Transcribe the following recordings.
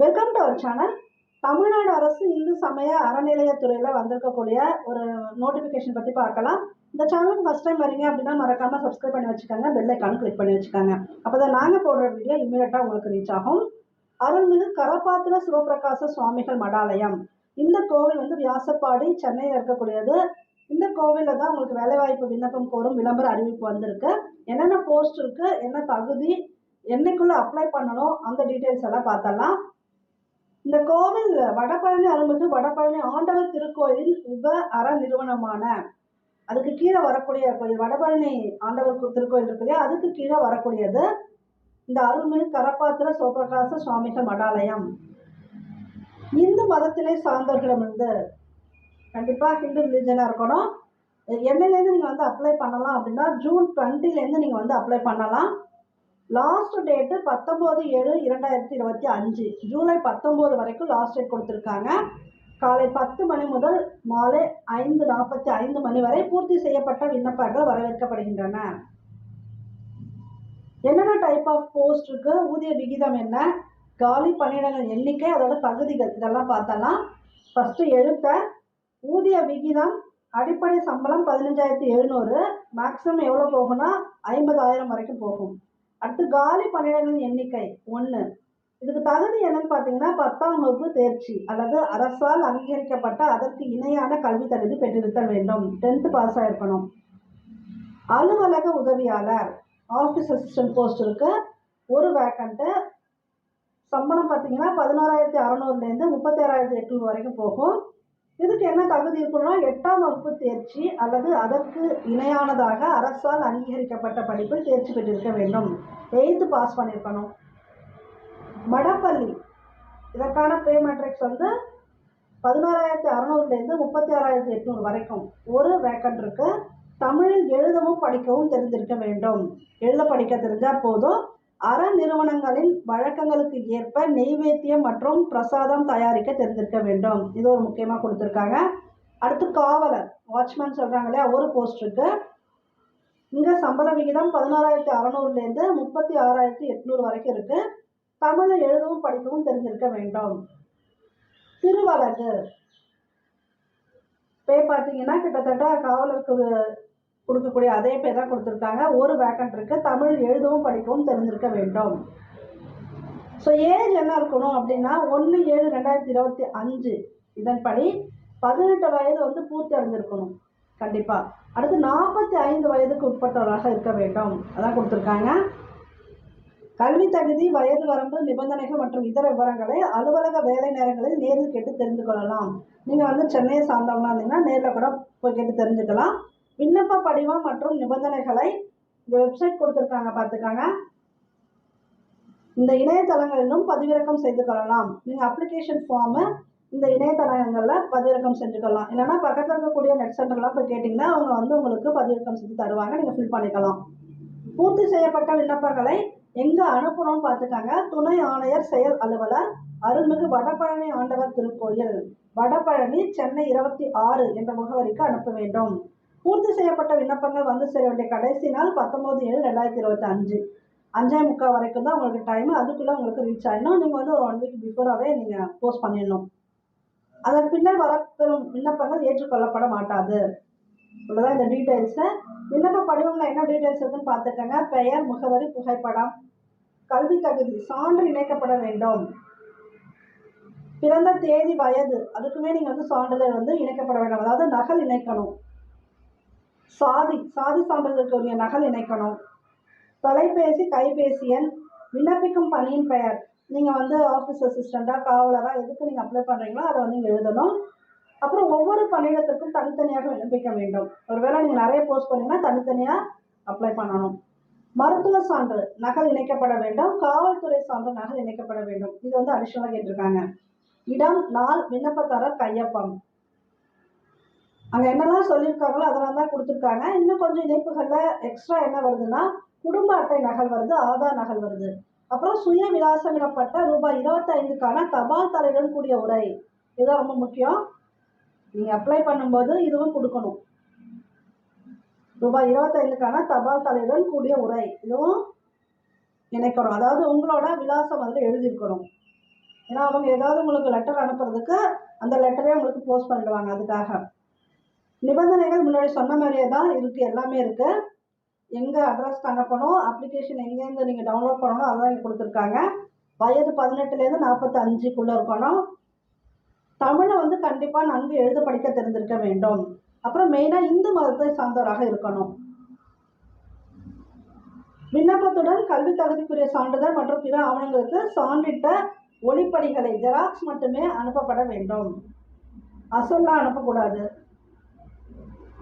Welcome to அவர் channel Tamil Nadu அரசு இந்து சமய அறநிலையத்துறையில் வந்திருக்கக்கூடிய ஒரு நோட்டிஃபிகேஷன் பற்றி பார்க்கலாம். இந்த சேனலுக்கு ஃபஸ்ட் டைம் வரீங்க அப்படின்னா மறக்காமல் சப்ஸ்கிரைப் பண்ணி வச்சுக்கோங்க பெல் ஐக்கான் கிளிக் பண்ணி வச்சுக்கோங்க. அப்போ தான் நாங்கள் போடுற வீடியோ இமீடியட்டாக உங்களுக்கு ரீச் ஆகும். அருள்மிகு கரபாத்திர சிவபிரகாச சுவாமிகள் மடாலயம். இந்த கோவில் வந்து வியாசப்பாடி சென்னையில் இருக்கக்கூடியது. இந்த கோவிலில் தான் உங்களுக்கு வேலைவாய்ப்பு விண்ணப்பம் கோரும் விளம்பர அறிவிப்பு வந்திருக்கு. என்னென்ன போஸ்ட் இருக்குது என்ன தகுதி என்னைக்குள்ளே அப்ளை பண்ணணும் அந்த டீட்டெயில்ஸ் எல்லாம் பார்த்தலாம் இந்த கோவில் வடபழனி அருள்மிகு வடபழனி ஆண்டவர் திருக்கோயிலின் உப அற நிறுவனமான அதுக்கு கீழே வரக்கூடிய கோயில் வடபழனி ஆண்டவர் திருக்கோயில் இருக்குது அதுக்கு கீழே வரக்கூடியது இந்த அருள்மிகு கரப்பாத்திர சோபிரகாச சுவாமிகள் மடாலயம். இந்து மதத்தினை சார்ந்தவர்களிடமிருந்து கண்டிப்பாக ஹிந்து ரிலீஜனாக இருக்கணும். என்னையிலேருந்து நீங்கள் வந்து அப்ளை பண்ணலாம் அப்படின்னா ஜூன் டுவெண்ட்டிலேருந்து நீங்கள் வந்து அப்ளை பண்ணலாம். லாஸ்ட் டேட்டு பத்தொம்போது ஏழு இரண்டாயிரத்தி இருபத்தி அஞ்சு. ஜூலை பத்தொம்போது வரைக்கும் லாஸ்ட் டேட் கொடுத்துருக்காங்க. காலை பத்து மணி முதல் மாலை ஐந்து நாற்பத்தி ஐந்து மணி வரை பூர்த்தி செய்யப்பட்ட விண்ணப்பங்கள் வரவேற்கப்படுகின்றன. என்னென்ன டைப் ஆஃப் போஸ்ட் இருக்கு? ஊதிய விகிதம் என்ன? காலி பணியிடங்கள் எண்ணிக்கை அதோட தகுதிகள் இதெல்லாம் பார்த்தலாம். ஃபஸ்ட்டு எழுத்த ஊதிய விகிதம் அடிப்படை சம்பளம் பதினஞ்சாயிரத்தி எழுநூறு. மேக்ஸிமம் எவ்வளோ போகும்னா ஐம்பதாயிரம் வரைக்கும் போகும். அடுத்து காலி பணியிடங்களின் எண்ணிக்கை ஒன்று இதுக்கு தகுதி என்னன்னு பார்த்தீங்கன்னா பத்தாம் வகுப்பு தேர்ச்சி அல்லது அரசால் அங்கீகரிக்கப்பட்ட அதற்கு இணையான கல்வி தகுதி பெற்றிருத்தல் வேண்டும். டென்த்து பாஸ் ஆயிருக்கணும். அலுவலக உதவியாளர் ஆஃபீஸ் அசிஸ்டன்ட் போஸ்ட் இருக்கு. ஒரு வேக்கண்ட்டு சம்பளம் பார்த்தீங்கன்னா பதினோராயிரத்தி அறநூறுலேருந்து முப்பத்தேழாயிரத்தி எட்நூறு வரைக்கும் போகும். இதுக்கு என்ன தகுதி இருக்குன்னா எட்டாம் வகுப்பு தேர்ச்சி அல்லது அதற்கு இணையானதாக அரசால் அங்கீகரிக்கப்பட்ட படிப்பில் தேர்ச்சி பெற்றிருக்க வேண்டும். எயித்து பாஸ் பண்ணியிருக்கணும் மடப்பள்ளி இதற்கான பே மெட்ரிக்ஸ் வந்து பதினோராயிரத்தி அறநூறுலேருந்து முப்பத்தி ஆறாயிரத்தி எட்நூறு வரைக்கும் ஒரு வேக்கண்ட் இருக்குது தமிழில் எழுதவும் படிக்கவும் தெரிந்திருக்க வேண்டும். எழுத படிக்க தெரிஞ்சால் போதும். அற நிறுவனங்களின் வழக்கங்களுக்கு ஏற்ப நெய்வேத்தியம் மற்றும் பிரசாதம் தயாரிக்க தெரிந்திருக்க வேண்டும். இது ஒரு முக்கியமாக கொடுத்துருக்காங்க. அடுத்து காவலர் வாட்ச்மேன் சொல்கிறாங்க இல்லையா? ஒரு போஸ்டருக்கு இங்கே சம்பள விகிதம் பதினாறாயிரத்தி அறநூறுலேருந்து முப்பத்தி ஆறாயிரத்தி எட்நூறு வரைக்கும் இருக்குது தமிழை எழுதவும் படிக்கவும் தெரிஞ்சிருக்க வேண்டும். திருவழகு. பே பார்த்தீங்கன்னா கிட்டத்தட்ட காவலருக்கு கொடுக்கக்கூடிய அதே பேர் தான் கொடுத்துருக்காங்க. ஒரு வேக்கண்ட் இருக்கு. தமிழ் எழுதவும் படிக்கவும் தெரிஞ்சிருக்க வேண்டும். ஸோ ஏஜ் என்ன இருக்கணும் அப்படின்னா ஒன்று ஏழு ரெண்டாயிரத்தி இருபத்தி அஞ்சு. இதன்படி பதினெட்டு வயது வந்து பூர்த்தி அடைஞ்சிருக்கணும். கண்டிப்பாக அடுத்து நாற்பத்தி ஐந்து வயதுக்கு உட்பட்டவராக இருக்க வேண்டும். அதான் கொடுத்துருக்காங்க. கல்வி தகுதி வயது வரம்பு நிபந்தனைகள் மற்றும் இதர விவரங்களை அலுவலக வேலை நேரங்களில் நேரில் கேட்டு தெரிந்து கொள்ளலாம். நீங்கள் வந்து சென்னையை சார்ந்தவங்களா இருந்தீங்கன்னா நேரில் கூட போய் கேட்டு தெரிஞ்சுக்கலாம். விண்ணப்ப படிவம் மற்றும் நிபந்தனைகளை இந்த வெப்சைட் கொடுத்துருக்காங்க பார்த்துக்காங்க. இந்த இணையதளங்களிலும் பதிவிறக்கம் செய்து கொள்ளலாம். நீங்கள் அப்ளிகேஷன் ஃபார்மு இந்த இணையதளங்களில் பதிவிறக்கம் செஞ்சுக்கலாம் இல்லைன்னா பக்கத்தில் இருக்கக்கூடிய நெட் சென்டர்லாம் போய் கேட்டிங்கன்னா அவங்க வந்து உங்களுக்கு பதிவிறக்கம் செஞ்சு தருவாங்க. நீங்கள் ஃபில் பண்ணிக்கலாம். பூர்த்தி செய்யப்பட்ட விண்ணப்பங்களை எங்கே அனுப்பணும்னு பார்த்துக்காங்க. துணை ஆணையர் செயல் அலுவலர் அருள்மிகு வடபழனி ஆண்டவர் திருக்கோயில் வடபழனி சென்னை இருபத்தி ஆறு என்ற முகவரிக்கு அனுப்ப வேண்டும். பூர்த்தி செய்யப்பட்ட விண்ணப்பங்கள் வந்து சேர வேண்டிய கடைசி நாள் பத்தொம்போது ஏழு ரெண்டாயிரத்தி இருபத்தி அஞ்சு. அஞ்சே முக்கால் வரைக்கும் தான் உங்களுக்கு டைம் அதுக்குள்ளே உங்களுக்கு ரீச் ஆகிடணும் நீங்கள் வந்து ஒரு ஒன் வீக் பிஃபோராகவே நீங்கள் போஸ்ட் பண்ணிடணும். அதன் பின்னர் வரப்பெறும் விண்ணப்பங்கள் ஏற்றுக்கொள்ளப்பட மாட்டாது. இவ்வளோதான் இந்த டீட்டெயில்ஸை விண்ணப்ப படிவம்ல என்ன டீட்டெயில்ஸ் இருக்குன்னு பார்த்துக்கோங்க. பெயர் முகவரி புகைப்படம். கல்வி தகுதி சான்று இணைக்கப்பட வேண்டும். பிறந்த தேதி வயது. அதுக்குமே நீங்கள் வந்து சான்றிதழ் வந்து இணைக்கப்பட வேண்டும். அதாவது நகல் இணைக்கணும். சாதி சாதி சான்றிதழ்க்குரிய நகல் இணைக்கணும். தொலைபேசி கைபேசி எண் விண்ணப்பிக்கும் பணியின் பெயர். நீங்கள் வந்து ஆஃபீஸ் அசிஸ்டண்ட்டாக காவலராக எதுக்கு நீங்கள் அப்ளை பண்ணுறீங்களோ அதை வந்து நீங்கள் எழுதணும். அப்புறம் ஒவ்வொரு பணியிடத்திற்கும் தனித்தனியாக விண்ணப்பிக்க வேண்டும். ஒருவேளை நீங்கள் நிறைய போஸ்ட் பண்ணீங்கன்னா தனித்தனியாக அப்ளை பண்ணணும். மருத்துவ சான்று நகல் இணைக்கப்பட வேண்டும். காவல்துறை சான்று நகல் இணைக்கப்பட வேண்டும். இது வந்து அடிஷனலாக கேட்டிருக்காங்க. இடம் நாள் விண்ணப்பதாரர் கையொப்பம். அங்கே என்னெல்லாம் சொல்லியிருக்காங்களோ அதெல்லாம் தான் கொடுத்துருக்காங்க. இன்னும் கொஞ்சம் இணைப்புகளில் எக்ஸ்ட்ரா என்ன வருதுன்னா குடும்ப அட்டை நகல் வருது ஆதார் நகல் வருது. அப்புறம் சுய விலாசமிடப்பட்ட ரூபாய் இருபத்தைந்துக்கான தபால் தலையுடன் கூடிய உரை. இதுதான் ரொம்ப முக்கியம். நீங்கள் அப்ளை பண்ணும்போது இதுவும் கொடுக்கணும். ரூபாய் இருபத்தைந்துக்கான தபால் தலையுடன் கூடிய உரை. இதுவும் இணைக்கணும். அதாவது உங்களோட விலாசம் அதில் எழுதியிருக்கணும். ஏன்னா அவங்க ஏதாவது உங்களுக்கு லெட்டர் அனுப்புறதுக்கு அந்த லெட்டரே உங்களுக்கு போஸ்ட் பண்ணிடுவாங்க அதுக்காக. நிபந்தனைகள் முன்னாடி சொன்ன மாதிரியே தான் இருக்குது எல்லாமே இருக்குது எங்கே அட்ரஸ்க்கு அனுப்பணும் அப்ளிகேஷன் எங்கேருந்து நீங்கள் டவுன்லோட் பண்ணணும் அதான் இங்கே கொடுத்துருக்காங்க. வயது பதினெட்டுலேருந்து நாற்பத்தஞ்சுக்குள்ளே இருக்கணும். தமிழை வந்து கண்டிப்பாக நன்கு எழுத படிக்க தெரிந்திருக்க வேண்டும். அப்புறம் மெயினாக இந்து மதத்தை சார்ந்தவராக இருக்கணும். விண்ணப்பத்துடன் கல்வி தகுதிக்குரிய சான்றிதழ் மற்றும் பிற ஆவணங்களுக்கு சான்றிட்ட ஒளிப்படிகளை ஜெராக்ஸ் மட்டுமே அனுப்பப்பட வேண்டும். அசல்லாம் அனுப்பக்கூடாது.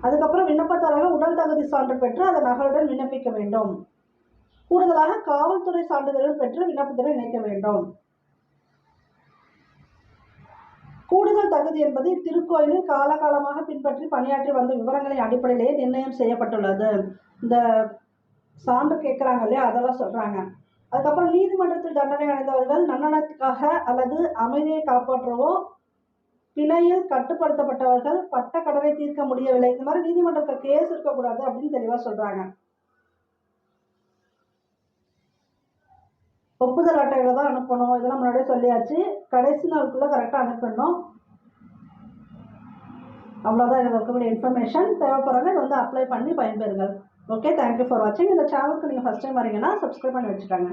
அதுக்கப்புறம் விண்ணப்பதாரர்கள் உடல் தகுதி சான்று பெற்று அதை நகலுடன் விண்ணப்பிக்க வேண்டும். கூடுதலாக காவல்துறை சான்றிதழும் பெற்று விண்ணப்பத்துடன் இணைக்க வேண்டும். கூடுதல் தகுதி என்பது திருக்கோயிலில் காலகாலமாக பின்பற்றி பணியாற்றி வந்த விவரங்களின் அடிப்படையிலேயே நிர்ணயம் செய்யப்பட்டுள்ளது. இந்த சான்று கேட்குறாங்க இல்லையா? அதெல்லாம் சொல்கிறாங்க அதுக்கப்புறம் நீதிமன்றத்தில் தண்டனை அடைந்தவர்கள் நன்னனத்துக்காக அல்லது அமைதியை காப்பாற்றவோ பிணையில் கட்டுப்படுத்தப்பட்டவர்கள் பட்ட கடனை தீர்க்க முடியவில்லை. இந்த மாதிரி நீதிமன்றத்தில் கேஸ் இருக்கக்கூடாது அப்படின்னு தெளிவாக சொல்கிறாங்க ஒப்புதல் அட்டைகளை தான் அனுப்பணும். இதெல்லாம் முன்னாடியே சொல்லியாச்சு. கடைசி நாளுக்குள்ளே கரெக்டாக அனுப்பிடணும். அவ்வளோதான் இதில் இருக்கக்கூடிய இன்ஃபர்மேஷன் தேவைப்படுறவங்க இதை வந்து அப்ளை பண்ணி பயன்பெறுங்கள். ஓகே தேங்க்யூ ஃபார் வாட்சிங் இந்த சேனலுக்கு நீங்கள் ஃபஸ்ட் டைம் வரீங்கன்னா சப்ஸ்கிரைப் பண்ணி வச்சுட்டாங்க